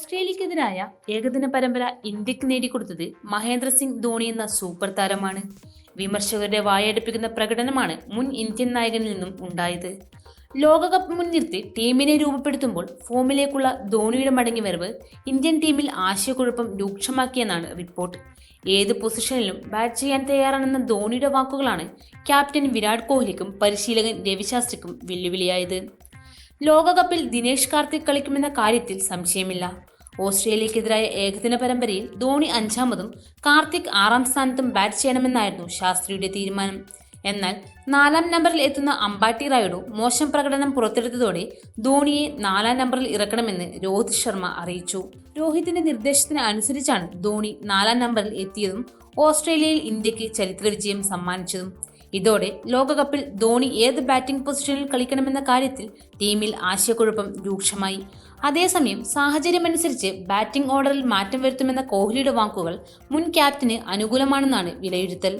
ഓസ്ട്രേലിയക്കെതിരായ ഏകദിന പരമ്പര ഇന്ത്യയ്ക്ക് നേടിക്കൊടുത്തത് മഹേന്ദ്ര സിംഗ് ധോണി എന്ന സൂപ്പർ താരമാണ്. വിമർശകരുടെ വായടുപ്പിക്കുന്ന പ്രകടനമാണ് മുൻ ഇന്ത്യൻ നായകനിൽ നിന്നും ഉണ്ടായത്. ലോകകപ്പ് മുൻനിർത്തി ടീമിനെ രൂപപ്പെടുത്തുമ്പോൾ ഫോമിലേക്കുള്ള ധോണിയുടെ മടങ്ങി വരവ് ഇന്ത്യൻ ടീമിൽ ആശയക്കുഴപ്പം രൂക്ഷമാക്കിയെന്നാണ് റിപ്പോർട്ട്. ഏത് പൊസിഷനിലും ബാറ്റ് ചെയ്യാൻ തയ്യാറാണെന്ന ധോണിയുടെ വാക്കുകളാണ് ക്യാപ്റ്റൻ വിരാട് കോഹ്ലിക്കും പരിശീലകൻ രവിശാസ്ത്രിക്കും വെല്ലുവിളിയായത്. ലോകകപ്പിൽ ദിനേഷ് കാർത്തിക് കളിക്കുമെന്ന കാര്യത്തിൽ സംശയമില്ല. ഓസ്ട്രേലിയക്കെതിരായ ഏകദിന പരമ്പരയിൽ ധോണി അഞ്ചാമതും കാർത്തിക് ആറാം സ്ഥാനത്തും ബാറ്റ് ചെയ്യണമെന്നായിരുന്നു ശാസ്ത്രിയുടെ തീരുമാനം. എന്നാൽ നാലാം നമ്പറിൽ എത്തുന്ന അമ്പാട്ടി റായുഡു മോശം പ്രകടനം പുറത്തെടുത്തതോടെ ധോണിയെ നാലാം നമ്പറിൽ ഇറക്കണമെന്ന് രോഹിത് ശർമ്മ അറിയിച്ചു. രോഹിത്തിന്റെ നിർദ്ദേശത്തിന് അനുസരിച്ചാണ് ധോണി നാലാം നമ്പറിൽ എത്തിയതും ഓസ്ട്രേലിയയിൽ ഇന്ത്യയ്ക്ക് ചരിത്ര വിജയം സമ്മാനിച്ചതും. ഇതോടെ ലോകകപ്പിൽ ധോണി ഏത് ബാറ്റിംഗ് പൊസിഷനിൽ കളിക്കണമെന്ന കാര്യത്തിൽ ടീമിൽ ആശയക്കുഴപ്പം രൂക്ഷമായി. അതേസമയം സാഹചര്യമനുസരിച്ച് ബാറ്റിംഗ് ഓർഡറിൽ മാറ്റം വരുത്തുമെന്ന കോഹ്ലിയുടെ വാക്കുകൾ മുൻ ക്യാപ്റ്റന് അനുകൂലമാണെന്നാണ് വിലയിരുത്തൽ.